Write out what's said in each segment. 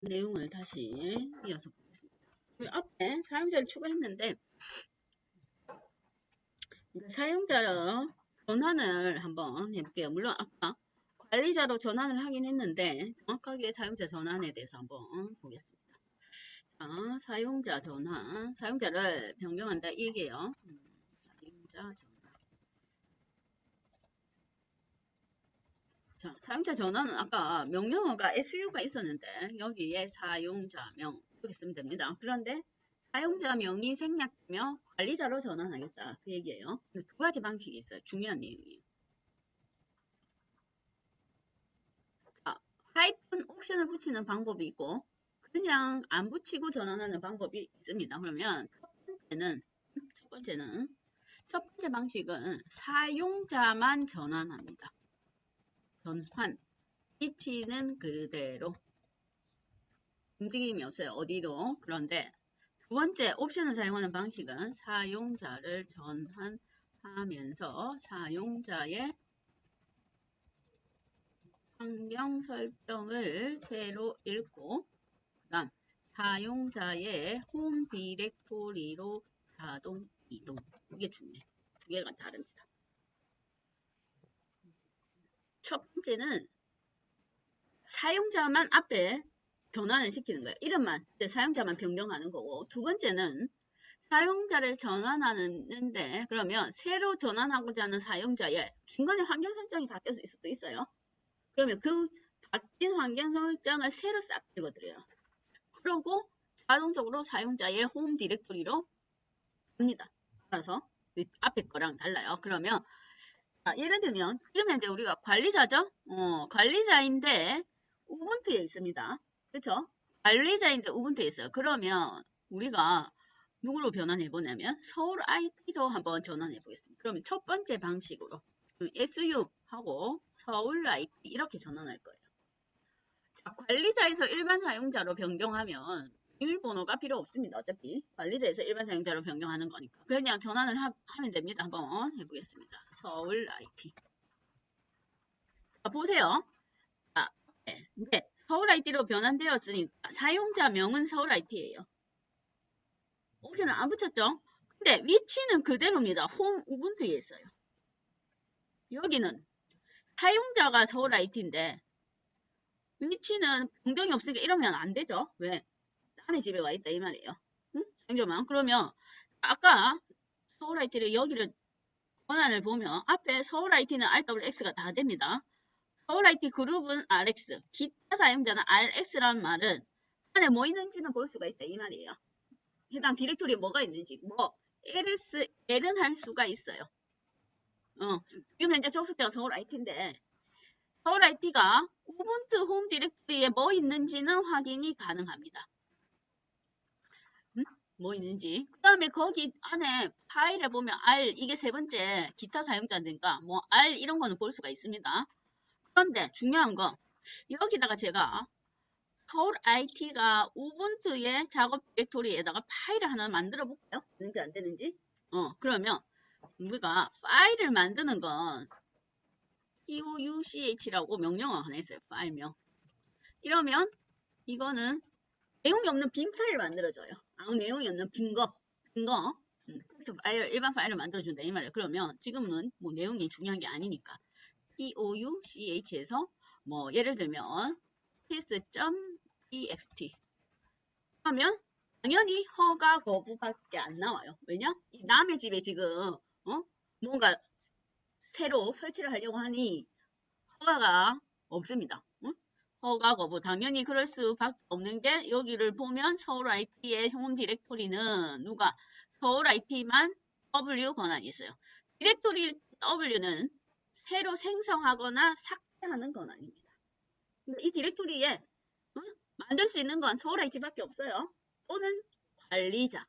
내용을 다시 이어서 보겠습니다. 그 앞에 사용자를 추가했는데 사용자로 전환을 한번 해볼게요. 물론 아까 관리자로 전환을 하긴 했는데 정확하게 사용자 전환에 대해서 한번 보겠습니다. 자, 사용자 전환, 사용자를 변경한다 이 얘기예요. 음, 사용자 전환. 자, 사용자 전환은 아까 명령어가 SU가 있었는데 여기에 사용자명 이렇게 쓰면 됩니다. 그런데 사용자명이 생략되며 관리자로 전환하겠다 그 얘기예요. 두 가지 방식이 있어요. 중요한 내용이에요. 자, 하이픈 옵션을 붙이는 방법이 있고 그냥 안 붙이고 전환하는 방법이 있습니다. 그러면 첫 번째는 첫 번째는 첫 번째 방식은 사용자만 전환합니다. 전환 위치는 그대로 움직임이 없어요. 어디로 그런데 두 번째 옵션을 사용하는 방식은 사용자를 전환하면서 사용자의 환경 설정을 새로 읽고 그다음 사용자의 홈 디렉토리로 자동 이동 이게 중요해. 두 개가 다릅니다. 첫 번째는 사용자만 앞에 전환을 시키는 거예요. 이름만 사용자만 변경하는 거고 두 번째는 사용자를 전환하는데 그러면 새로 전환하고자 하는 사용자의 중간에 환경 설정이 있을 수도 있어요. 그러면 그 바뀐 환경 설정을 새로 싹 읽어드려요. 그러고 자동적으로 사용자의 홈 디렉토리로 갑니다. 따라서 앞에 거랑 달라요. 그러면 자, 예를 들면 지금 현재 우리가 관리자죠? 어, 관리자인데 우분투에 있습니다. 그렇죠? 관리자인데 우분투에 있어요. 그러면 우리가 누구로 변환해 보냐면 서울 IT로 한번 전환해 보겠습니다. 그러면 첫 번째 방식으로 SU 하고 서울 IT 이렇게 전환할 거예요. 자, 관리자에서 일반 사용자로 변경하면 비밀번호가 필요 없습니다. 어차피 관리자에서 일반 사용자로 변경하는 거니까 그냥 전환을 하, 면 됩니다. 한번 해보겠습니다. 서울 IT 자, 보세요. 자, 네. 이제 서울 IT로 변환되었으니까 사용자명은 서울 IT예요. 옵션을 안 붙였죠? 근데 위치는 그대로입니다. 홈 우분투에 있어요. 여기는 사용자가 서울 IT인데 위치는 변경이 없으니까 이러면 안 되죠. 왜? 남의 집에 와 있다 이 말이에요. 응? 잠깐만. 그러면 아까 서울 IT를 여기를 권한을 보면 앞에 서울 IT는 RWX가 다 됩니다. 서울 IT 그룹은 RX, 기타 사용자는 RX라는 말은 안에 뭐 있는지는 볼 수가 있다 이 말이에요. 해당 디렉토리에 뭐가 있는지 뭐 LS, L은 할 수가 있어요. 어, 지금 현재 접속자가 서울 IT인데 서울 IT가 우분투 홈 디렉토리에 뭐 있는지는 확인이 가능합니다. 음? 뭐 있는지. 그 다음에 거기 안에 파일에 보면 R, 이게 세 번째 기타 사용자니까 뭐 R 이런 거는 볼 수가 있습니다. 그런데 중요한 거 여기다가 제가 서울 IT가 우분투의 작업 디렉토리에다가 파일을 하나 만들어 볼까요? 되는지 안 되는지? 어, 그러면 우리가 파일을 만드는 건 pouch라고 명령어 하나 있어요. 파일명. 이러면 이거는 내용이 없는 빈 파일을 만들어줘요. 아무 내용이 없는 빈 거, 빈 거. 음, 그래서 파일, 일반 파일을 만들어준다 이 말이에요. 그러면 지금은 뭐 내용이 중요한 게 아니니까 pouch에서 뭐 예를 들면 test.ext 하면 당연히 허가 거부밖에 안 나와요. 왜냐? 이 남의 집에 지금 어? 뭔가 새로 설치를 하려고 하니 허가가 없습니다. 응? 허가 거부. 당연히 그럴 수밖에 없는 게 여기를 보면 서울 IP의 홈 디렉토리는 누가 서울 IP만 W 권한이 있어요. 디렉토리 W는 새로 생성하거나 삭제하는 권한입니다. 이 디렉토리에 응? 만들 수 있는 건 서울 IT밖에 없어요. 또는 관리자.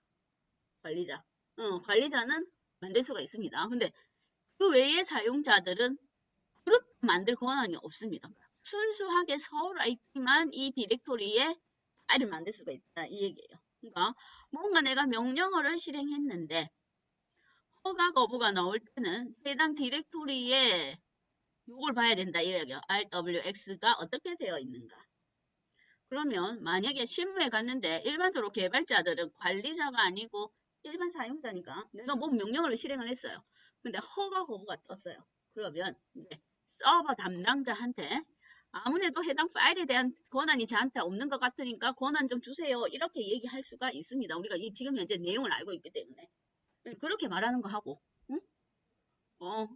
관리자. 어, 관리자는 만들 수가 있습니다. 근데 그 외의 사용자들은 그룹 만들 권한이 없습니다. 순수하게 서울 IP만 이 디렉토리에 파일을 만들 수가 있다. 이 얘기예요. 그러니까 뭔가 내가 명령어를 실행했는데 허가 거부가 나올 때는 해당 디렉토리에 이걸 봐야 된다. 이 얘기예요. RWX가 어떻게 되어 있는가. 그러면 만약에 실무에 갔는데 일반적으로 개발자들은 관리자가 아니고 일반 사용자니까 내가 뭐 명령어를 실행을 했어요. 근데 허가 거부가 떴어요. 그러면 서버 담당자한테 아무래도 해당 파일에 대한 권한이 저한테 없는 것 같으니까 권한 좀 주세요. 이렇게 얘기할 수가 있습니다. 우리가 이 지금 현재 내용을 알고 있기 때문에 네, 그렇게 말하는 거 하고 응? 어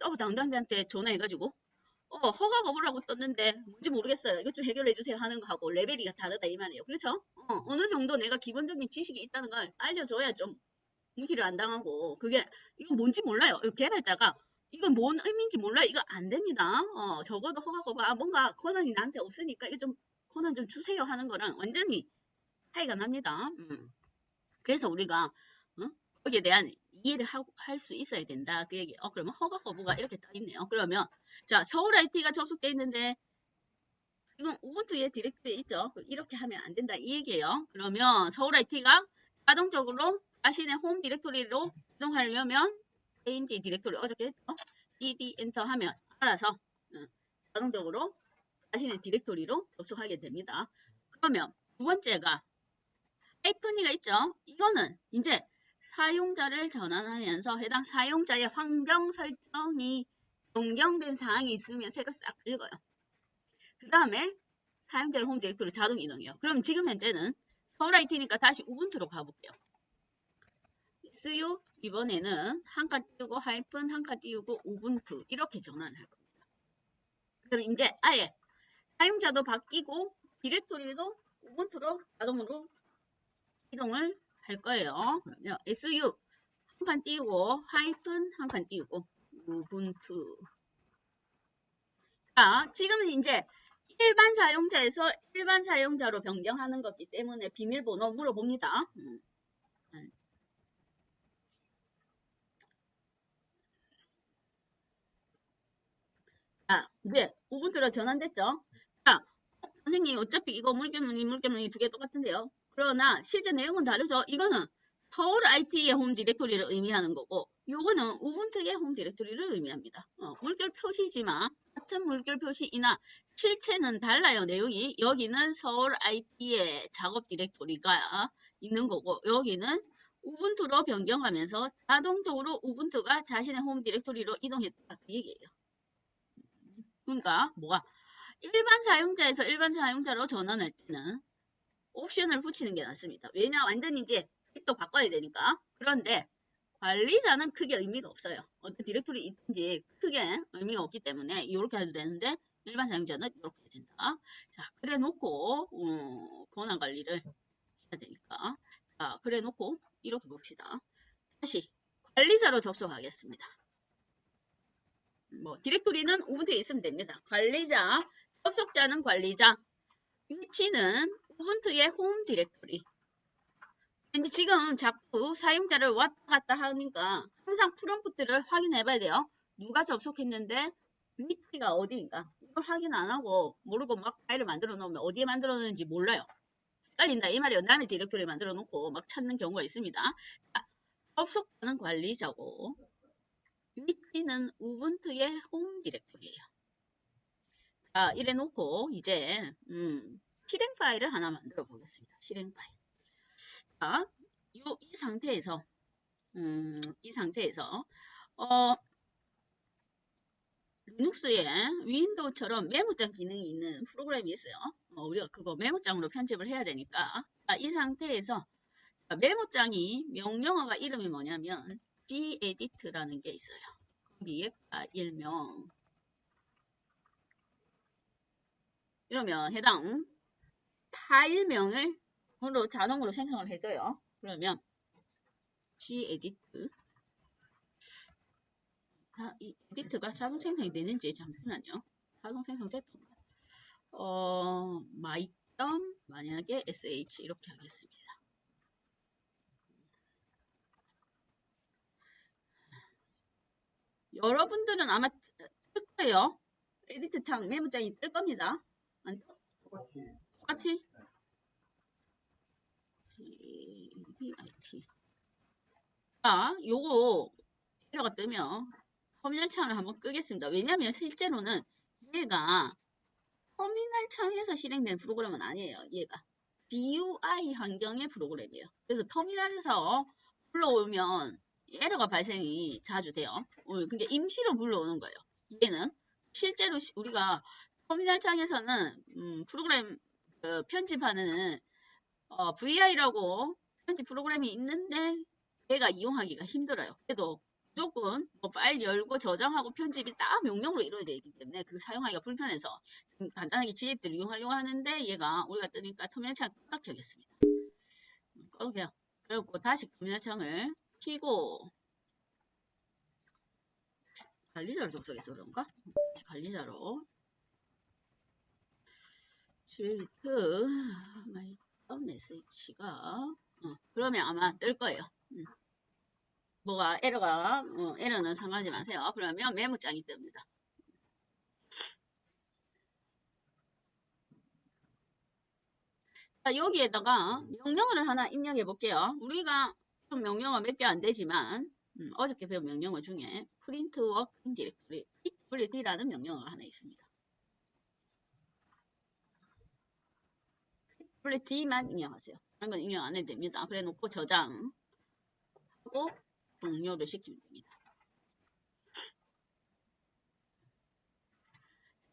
서버 담당자한테 전화해가지고 어, 허가 거부라고 떴는데 뭔지 모르겠어요. 이것 좀 해결해 주세요 하는 거 하고 레벨이 다르다 이 말이에요. 그렇죠? 어, 어느 정도 내가 기본적인 지식이 있다는 걸 알려줘야 좀 무기를 안 당하고 그게 이건 뭔지 몰라요. 이 개발자가 이건 뭔 의미인지 몰라요. 이거 안 됩니다. 어, 적어도 허가 거부 아 뭔가 권한이 나한테 없으니까 이거 좀 권한 좀 주세요 하는 거랑 완전히 차이가 납니다. 음. 그래서 우리가 어? 거기에 대한 이해를 할 수 있어야 된다. 그 얘기. 어, 그러면 허가 거부가 이렇게 떠 있네요. 그러면 자, 서울 IT가 접속돼 있는데 이건 우분투에 디렉토리에 있죠. 이렇게 하면 안 된다. 이 얘기예요. 그러면 서울 IT가 자동적으로 자신의 홈 디렉토리로 이동하려면 AND 디렉토리 어저께 했죠. dd 엔터 하면 알아서 응, 자동적으로 자신의 디렉토리로 접속하게 됩니다. 그러면 두 번째가 하이픈이가 있죠. 이거는 이제 사용자를 전환하면서 해당 사용자의 환경 설정이 변경된 사항이 있으면 새로 싹 읽어요. 그 다음에 사용자의 홈 디렉토리 자동 이동이요. 그럼 지금 현재는 서울 IT니까 다시 우분투로 가볼게요. SU 이번에는 한칸 띄우고 하이픈 한칸 띄우고 우분투 이렇게 전환할 겁니다. 그럼 이제 아예 사용자도 바뀌고 디렉토리도 우분투로 자동으로 이동을 할 거예요. 그러면 SU 한 칸 띄우고 하이픈 한 칸 띄우고 우분투 자 지금은 이제 일반 사용자에서 일반 사용자로 변경하는 거기 때문에 비밀번호 물어봅니다. 음. 자, 이제 우분투로 전환됐죠? 자, 선생님 어차피 이거 물개무늬 물개무늬 두 개 똑같은데요. 그러나 실제 내용은 다르죠. 이거는 서울 IT의 홈 디렉토리를 의미하는 거고 요거는 우분투의 홈 디렉토리를 의미합니다. 어, 물결 표시지만 같은 물결 표시이나 실체는 달라요. 내용이 여기는 서울 IT의 작업 디렉토리가 있는 거고 여기는 우분투로 변경하면서 자동적으로 우분투가 자신의 홈 디렉토리로 이동했다 그 얘기예요. 그러니까 뭐가 일반 사용자에서 일반 사용자로 전환할 때는 옵션을 붙이는 게 낫습니다. 왜냐 완전히 이제 또 바꿔야 되니까. 그런데 관리자는 크게 의미가 없어요. 어떤 디렉토리 있든지 크게 의미가 없기 때문에 이렇게 해도 되는데 일반 사용자는 이렇게 해야 된다. 자, 그래 놓고 어, 권한 관리를 해야 되니까. 자, 그래 놓고 이렇게 봅시다. 다시 관리자로 접속하겠습니다. 뭐 디렉토리는 우분투에 있으면 됩니다. 관리자, 접속자는 관리자, 위치는 우분투의 홈 디렉토리. 근데 지금 자꾸 사용자를 왔다 갔다 하니까 항상 프롬프트를 확인해 봐야 돼요. 누가 접속했는데 위치가 어디인가 이걸 확인 안 하고 모르고 막 파일을 만들어 놓으면 어디에 만들어 놓는지 몰라요. 헷갈린다 이 말이에요. 남의 디렉토리 만들어 놓고 막 찾는 경우가 있습니다. 자, 접속하는 관리자고 위치는 우분투의 홈 디렉토리예요. 자, 이래 놓고 이제 음, 실행 파일을 하나 만들어 보겠습니다. 실행 파일. 자, 요, 이 상태에서 음, 이 상태에서 어, 리눅스에 윈도우처럼 메모장 기능이 있는 프로그램이 있어요. 어, 우리가 그거 메모장으로 편집을 해야 되니까 자, 이 상태에서 메모장이 명령어가 이름이 뭐냐면 gedit라는 게 있어요. 거기에 파일명 이러면 해당 파일명을 으로 자동으로 생성을 해줘요. 그러면 gedit 아, 이 에디트가 자동 생성이 되는지 잠시만요. 자동 생성 됐던가. 어, 마이점 만약에 sh 이렇게 하겠습니다. 여러분들은 아마 뜰 거예요. 에디트 창 메모장이 뜰 겁니다. 아니, 똑같이? GDIT. 자, 요거 에러가 뜨면 터미널 창을 한번 끄겠습니다. 왜냐면 실제로는 얘가 터미널 창에서 실행된 프로그램은 아니에요. 얘가 GUI 환경의 프로그램이에요. 그래서 터미널에서 불러오면 에러가 발생이 자주 돼요. 어, 근데 임시로 불러오는 거예요. 얘는 실제로 시- 우리가 터미널 창에서는 음, 프로그램 그 편집하는 어, VI라고 편집 프로그램이 있는데 얘가 이용하기가 힘들어요. 그래도 무조건 뭐 파일 열고 저장하고 편집이 딱 명령으로 이루어져 있기 때문에 그 사용하기가 불편해서 좀 간단하게 지앱들을 이용하려고 하는데 얘가 우리가 뜨니까 터미널창 딱 켜겠습니다. 꺼게요. 그리고 다시 터미널창을 켜고 관리자로 접속해서 그런가? 관리자로 쉴트 마이 SH가 어, 그러면 아마 뜰 거예요. 음. 뭐가 에러가 어, 에러는 상관하지 마세요. 그러면 메모장이 뜹니다. 자, 여기에다가 명령어를 하나 입력해 볼게요. 우리가 좀 명령어 몇 개 안 되지만 음, 어저께 배운 명령어 중에 print working directory PWD라는 명령어가 하나 있습니다. PWD만 입력하세요. 다른 건 입력 안 해도 됩니다. 그래 놓고 저장하고 종료를 시키면 됩니다.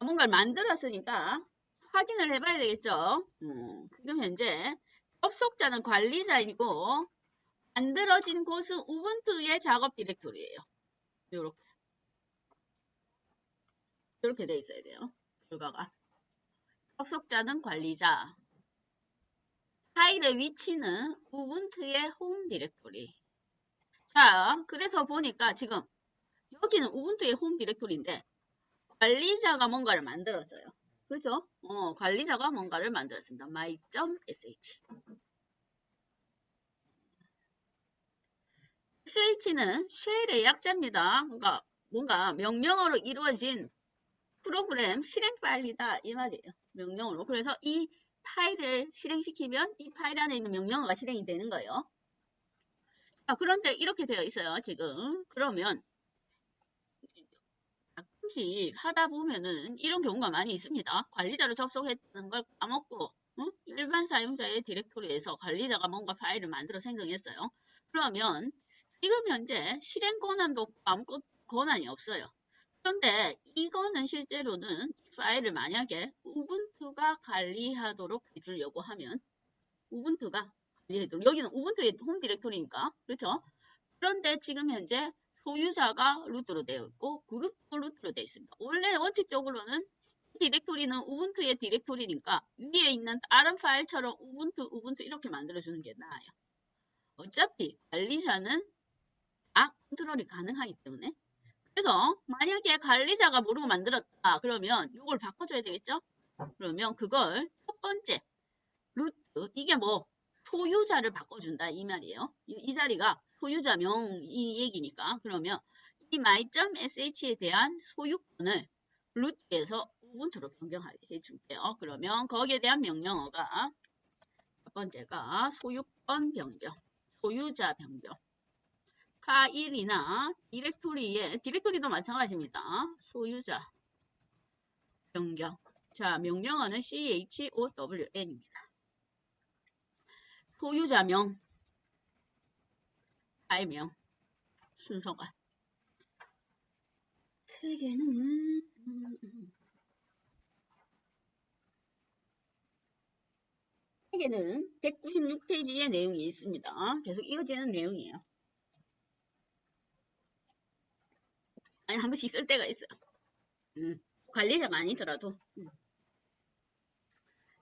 뭔가를 만들었으니까 확인을 해봐야 되겠죠. 음, 지금 현재 접속자는 관리자이고 만들어진 곳은 우분투의 작업 디렉토리예요. 이렇게 이렇게 돼 있어야 돼요. 결과가 접속자는 관리자 파일의 위치는 우분투의 홈 디렉토리 자 그래서 보니까 지금 여기는 우분투의 홈 디렉토리인데 관리자가 뭔가를 만들었어요. 그렇죠? 어, 관리자가 뭔가를 만들었습니다. my.sh sh는 쉘의 약자입니다. 그러니까 뭔가 명령어로 이루어진 프로그램 실행 파일이다 이 말이에요. 명령어로. 그래서 이 파일을 실행시키면 이 파일 안에 있는 명령어가 실행이 되는 거예요. 자, 그런데 이렇게 되어 있어요. 지금. 그러면 가끔씩 하다 보면은 이런 경우가 많이 있습니다. 관리자로 접속했던 걸 까먹고 응? 일반 사용자의 디렉토리에서 관리자가 뭔가 파일을 만들어 생성했어요. 그러면 지금 현재 실행 권한도 아무것도 권한이 없어요. 그런데 이거는 실제로는 이 파일을 만약에 우분투가 관리하도록 해주려고 하면 우분투가 관리해도록 여기는 우분투의 홈 디렉토리니까 그렇죠? 그런데 지금 현재 소유자가 루트로 되어 있고 그룹도 루트로 되어 있습니다. 원래 원칙적으로는 이 디렉토리는 우분투의 디렉토리니까 위에 있는 다른 파일처럼 우분투, 우분투 이렇게 만들어주는 게 나아요. 어차피 관리자는 다 컨트롤이 가능하기 때문에 그래서 만약에 관리자가 모르고 만들었다 그러면 이걸 바꿔줘야 되겠죠? 그러면 그걸 첫 번째 루트 이게 뭐 소유자를 바꿔준다 이 말이에요. 이, 이 자리가 소유자명 이 얘기니까 그러면 이 my.sh에 대한 소유권을 루트에서 우분투로 변경하게 해줄게요. 그러면 거기에 대한 명령어가 첫 번째가 소유권 변경, 소유자 변경. 파일이나 디렉토리에 디렉토리도 마찬가지입니다. 소유자 변경. 자, 명령어는 chown입니다. 소유자명, 파일명, 순서가 세 개는 세 개는 196페이지의 내용이 있습니다. 계속 이어지는 내용이에요. 아니 한 번씩 쓸 때가 있어요. 음, 관리자가 아니더라도. 음.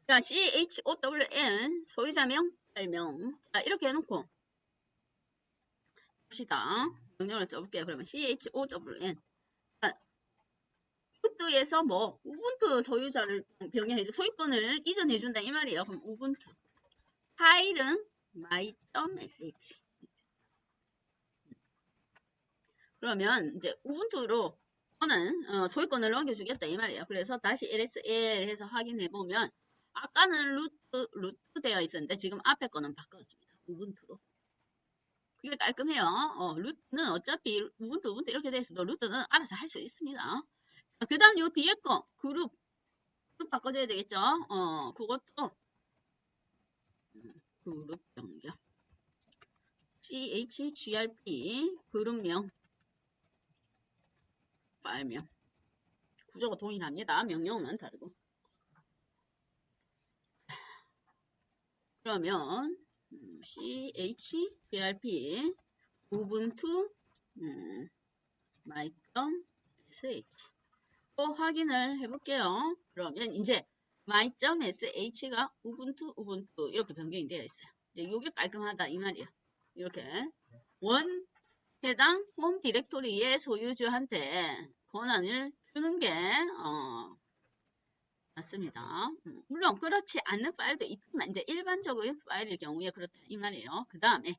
자, CHOWN 소유자명, 발명. 자, 이렇게 해놓고 봅시다. 명령을 써볼게요. 그러면 CHOWN. 자, 우분투에서 뭐 우분투 소유자를 변경해줘 소유권을 이전해준다 이 말이에요. 그럼 우분투. 파일은 my.sh. 그러면 이제 우분투로 저는 어, 소유권을 넘겨주겠다 이 말이에요. 그래서 다시 lsl 해서 확인해 보면 아까는 루트 루트 되어 있었는데 지금 앞에 거는 바꿨습니다. 우분투로. 그게 깔끔해요. 어, 루트는 어차피 우분투 우분투 이렇게 돼 있어도 루트는 알아서 할 수 있습니다. 그 다음 요 뒤에 거 그룹 그룹 바꿔줘야 되겠죠? 어, 그것도 음, 그룹 변경. CHGRP 그룹명 파일명 구조가 동일합니다. 명령은 다르고 그러면 음, CHGRP 우분투 음, my.sh 또 확인을 해볼게요. 그러면 이제 my.sh가 우분투 우분투 이렇게 변경이 되어 있어요. 이게 깔끔하다 이 말이에요. 이렇게 원 해당 홈 디렉토리의 소유주한테 권한을 주는 게 어, 맞습니다. 음, 물론 그렇지 않는 파일도 있지만 이제 일반적인 파일일 경우에 그렇다 이 말이에요. 그 다음에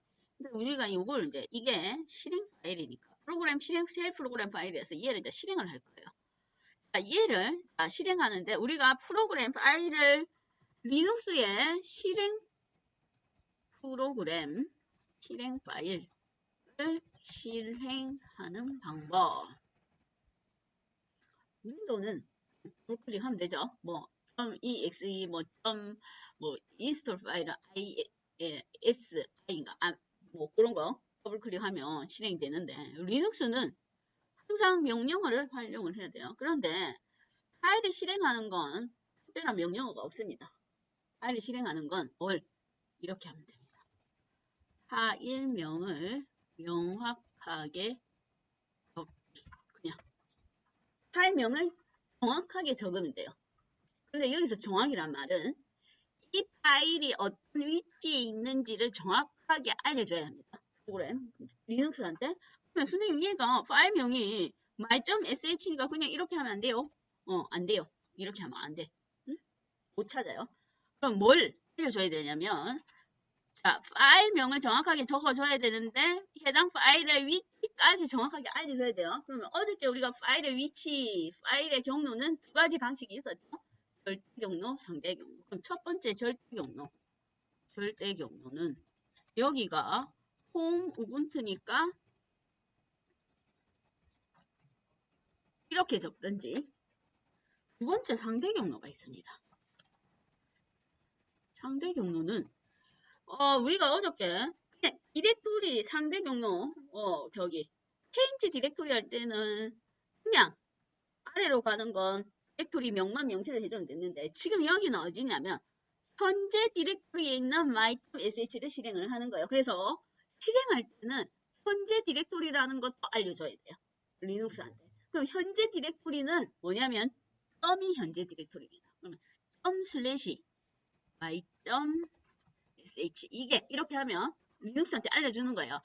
우리가 이걸 이제 이게 실행 파일이니까 프로그램 실행 셀 프로그램 파일이어서 얘를 이제 실행을 할 거예요. 자, 얘를 자, 실행하는데 우리가 프로그램 파일을 리눅스에 실행 프로그램 실행 파일을 실행하는 방법. 윈도우는 클릭하면 되죠. 뭐 .exe 뭐, 뭐 install 파일 is 인가 아, 뭐 그런 거 더블 클릭하면 실행이 되는데 리눅스는 항상 명령어를 활용을 해야 돼요. 그런데 파일을 실행하는 건 특별한 명령어가 없습니다. 파일을 실행하는 건뭘 이렇게 하면 됩니다. 파일명을 명확하게 적기 그냥 파일명을 정확하게 적으면 돼요. 근데 여기서 정확이란 말은 이 파일이 어떤 위치에 있는지를 정확하게 알려줘야 합니다. 프로그램 리눅스한테 그러면 선생님 얘가 파일명이 my.sh니까 그냥 이렇게 하면 안 돼요. 어, 안 돼요. 이렇게 하면 안 돼. 응? 못 찾아요. 그럼 뭘 알려줘야 되냐면 자, 파일명을 정확하게 적어줘야 되는데 해당 파일의 위치까지 정확하게 알려줘야 돼요. 그러면 어저께 우리가 파일의 위치, 파일의 경로는 두 가지 방식이 있었죠. 절대 경로, 상대 경로. 그럼 첫 번째 절대 경로. 절대 경로는 여기가 홈 우분투니까 이렇게 적든지 두 번째 상대 경로가 있습니다. 상대 경로는 어, 우리가 어저께 디렉토리 상대 경로 어, 저기 페인트 디렉토리 할 때는 그냥 아래로 가는 건 디렉토리 명만 명시를 해주면 됐는데 지금 여기는 어디냐면 현재 디렉토리에 있는 my.sh를 실행을 하는 거예요. 그래서 실행할 때는 현재 디렉토리라는 것도 알려줘야 돼요. 리눅스한테. 그럼 현재 디렉토리는 뭐냐면 점이 현재 디렉토리입니다. 그러면 점 슬래시 my.sh 이게 이렇게 하면 리눅스한테 알려주는 거예요.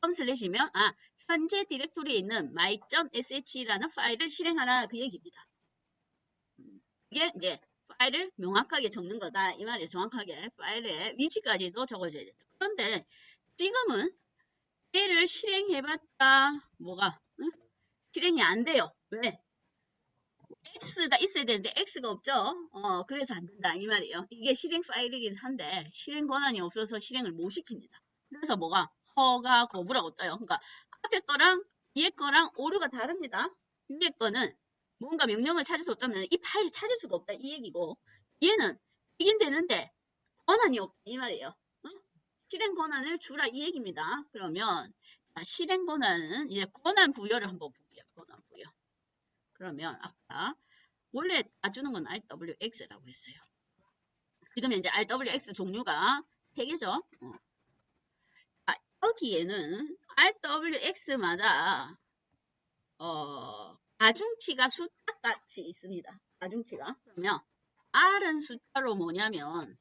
점 슬래시면 아 현재 디렉토리에 있는 my.sh라는 파일을 실행하라 그 얘기입니다. 음, 이게 이제 파일을 명확하게 적는 거다 이 말이에요. 정확하게 파일의 위치까지도 적어줘야 된다. 그런데 지금은 얘를 실행해봤자 뭐가 응? 실행이 안 돼요. 왜? X가 있어야 되는데 X가 없죠. 어, 그래서 안 된다 이 말이에요. 이게 실행 파일이긴 한데 실행 권한이 없어서 실행을 못 시킵니다. 그래서 뭐가 허가 거부라고 떠요. 그러니까 앞에 거랑 뒤에 거랑 오류가 다릅니다. 위에 거는 뭔가 명령을 찾을 수 없다면 이 파일을 찾을 수가 없다 이 얘기고 얘는 이긴 되는데 권한이 없다 이 말이에요. 어? 실행 권한을 주라 이 얘기입니다. 그러면 실행 권한은 이제 권한 부여를 한번 볼게요. 권한 부여. 그러면 아까 원래 다 주는 건 RWX라고 했어요. 지금 이제 RWX 종류가 세 개죠. 어. 아, 여기에는 RWX마다 어, 가중치가 숫자같이 있습니다. 가중치가. 그러면 R은 숫자로 뭐냐면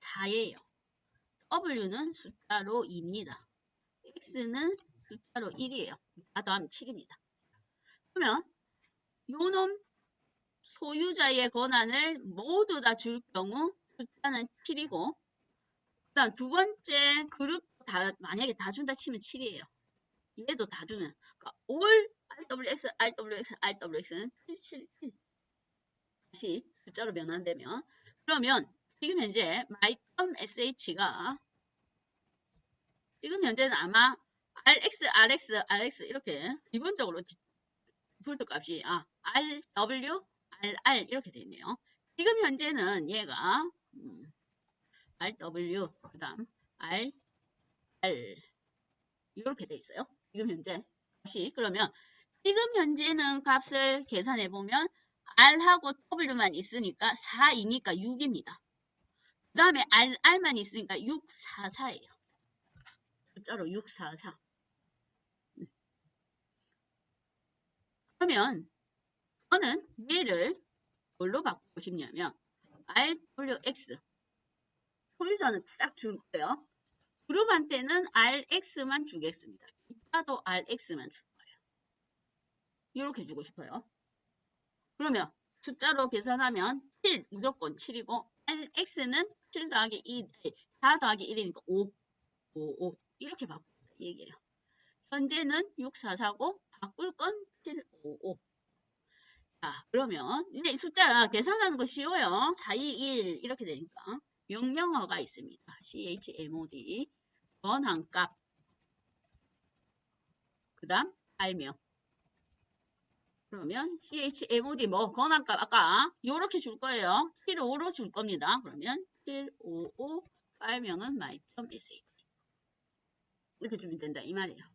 4예요. W는 숫자로 2입니다. X는 숫자로 1이에요. 다 더하면 7입니다. 그러면 요놈 소유자의 권한을 모두 다 줄 경우 숫자는 7이고 그다음 두 번째 그룹 다 만약에 다 준다 치면 7이에요. 얘도 다 주면. 그러니까 all RWX, RWX, RWX는 7, 7 다시 숫자로 변환되면. 그러면 지금 현재 my.sh가 지금 현재는 아마 rx, rx, rx 이렇게 기본적으로 디폴트 값이 아, rw, RR 이렇게 되어 있네요. 지금 현재는 얘가 음, RW 그 다음 R R 이렇게 돼 있어요. 지금 현재 다시 그러면 지금 현재는 값을 계산해 보면 R하고 W만 있으니까 4이니까 6입니다. 그 다음에 RR만 있으니까 644예요. 숫자로 644. 그러면 저는 얘를 뭘로 바꾸고 싶냐면 RWX 소유자는 싹줄 거예요. 그룹한테는 RX만 주겠습니다. 이따도 RX만 줄 거예요. 이렇게 주고 싶어요. 그러면 숫자로 계산하면 7 무조건 7이고 RX는 7 더하기 1, 4 더하기 1이니까 5, 5, 5 이렇게 바꾼다 얘기예요. 현재는 644고 바꿀 건 755. 자, 그러면 이제 이 숫자 계산하는 거 쉬워요. 4, 2, 1 이렇게 되니까 명령어가 있습니다. chmod 번한값 그 다음 발명 그러면 chmod 뭐 권한값 아까 요렇게 줄 거예요. 755로 줄 겁니다. 그러면 755 발명은 my.sh 이렇게 주면 된다 이 말이에요.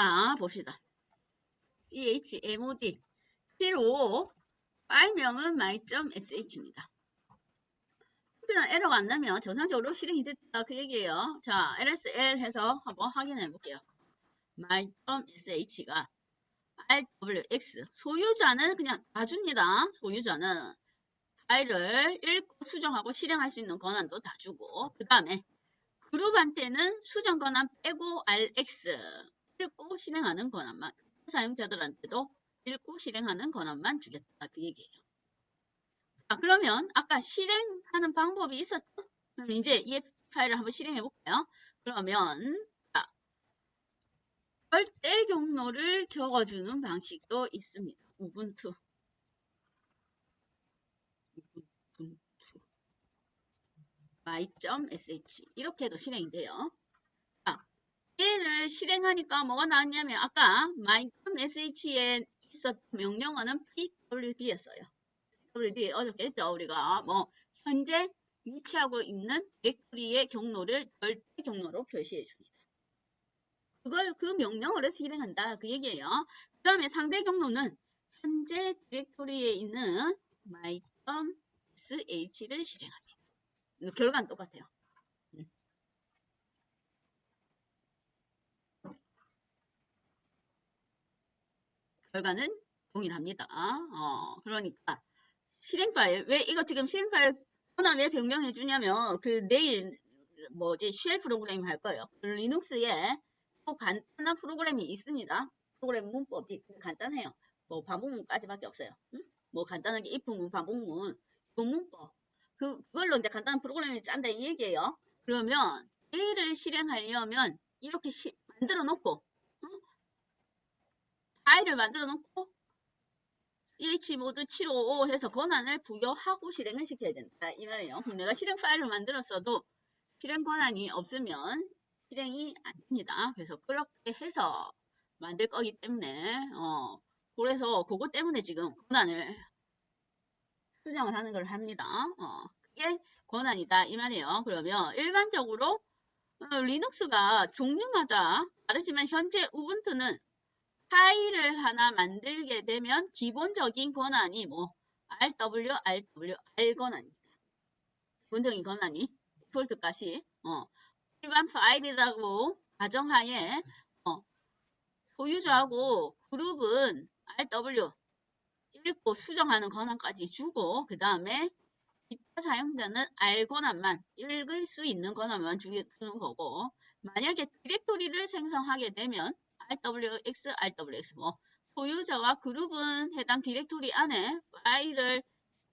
아 봅시다. chmod 755 파일명은 my.sh입니다. 특별한 에러가 안 나면 정상적으로 실행이 됐다 그 얘기예요. 자, lsl 해서 한번 확인해 볼게요. my.sh가 rwx 소유자는 그냥 다 줍니다. 소유자는 파일을 읽고 수정하고 실행할 수 있는 권한도 다 주고 그 다음에 그룹한테는 수정 권한 빼고 rx 읽고 실행하는 권한만 사용자들한테도 읽고 실행하는 권한만 주겠다 그 얘기예요. 자 그러면 아까 실행하는 방법이 있었죠? 그럼 이제 이 파일을 한번 실행해 볼까요? 그러면 자, 절대 경로를 적어주는 방식도 있습니다. 우분투 우분투 my.sh 이렇게도 실행이 돼요. 자, 얘를 실행하니까 뭐가 나왔냐면 아까 my.sh에 있었던 명령어는 pwd였어요. pwd 어저께 했죠 우리가 뭐 현재 위치하고 있는 디렉토리의 경로를 절대 경로로 표시해 줍니다. 그걸 그 명령어를 실행한다 그 얘기예요. 그 다음에 상대 경로는 현재 디렉토리에 있는 my.sh를 실행합니다. 결과는 똑같아요. 결과는 동일합니다. 어, 그러니까 실행 파일 왜 이거 지금 실행 파일 하나 왜 변경해 주냐면 그 내일 뭐지 쉘 프로그램 할 거예요. 리눅스에 또 간단한 프로그램이 있습니다. 프로그램 문법이 간단해요. 뭐 반복문까지밖에 없어요. 응? 뭐 간단하게 if문, 반복문, 그 문법 그, 그걸로 이제 간단한 프로그램을 짠다 이 얘기예요. 그러면 A를 실행하려면 이렇게 시, 만들어 놓고 응? 파일을 만들어 놓고 EH 모드 755 해서 권한을 부여하고 실행을 시켜야 된다. 이 말이에요. 그럼 내가 실행 파일을 만들었어도 실행 권한이 없으면 실행이 안 됩니다. 그래서 그렇게 해서 만들 거기 때문에 어 그래서 그것 때문에 지금 권한을 수정을 하는 걸 합니다. 어 그게 권한이다 이 말이에요. 그러면 일반적으로 어, 리눅스가 종류마다 다르지만 현재 우분투는 파일을 하나 만들게 되면 기본적인 권한이 뭐 RW, RW, R 권한입니다. 기본적인 권한이 값이 어, 일반 파일이라고 가정하에 어, 소유자하고 그룹은 RW 읽고 수정하는 권한까지 주고 그 다음에 기타 사용자는 R 권한만 읽을 수 있는 권한만 주는 거고 만약에 디렉토리를 생성하게 되면 RWX, RWX 뭐 소유자와 그룹은 해당 디렉토리 안에 파일을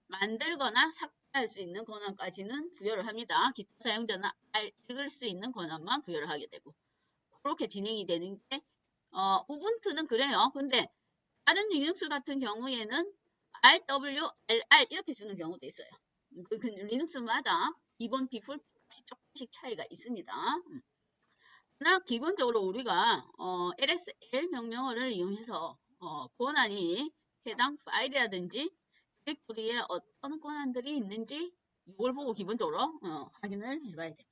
만들거나 삭제할 수 있는 권한까지는 부여를 합니다. 기타 사용자는 R 읽을 수 있는 권한만 부여를 하게 되고 그렇게 진행이 되는 게 어, 우분투는 그래요. 근데 다른 리눅스 같은 경우에는 RW, LR 이렇게 주는 경우도 있어요. 그, 그 리눅스마다 기본 디폴트 조금씩 차이가 있습니다. 음. 그러나 기본적으로 우리가 어, LSL 명령어를 이용해서 어, 권한이 해당 파일이라든지 디렉토리에 어떤 권한들이 있는지 이걸 보고 기본적으로 어, 확인을 해봐야 됩니다.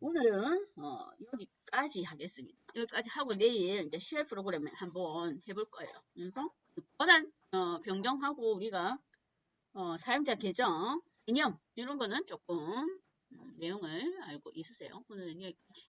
오늘은 어, 여기까지 하겠습니다. 여기까지 하고 내일 이제 쉘 프로그램을 한번 해볼 거예요. 그래서 권한 어, 변경하고 우리가 어, 사용자 계정, 개념 이런 거는 조금 음, 내용을 알고 있으세요. 오늘은 여기까지.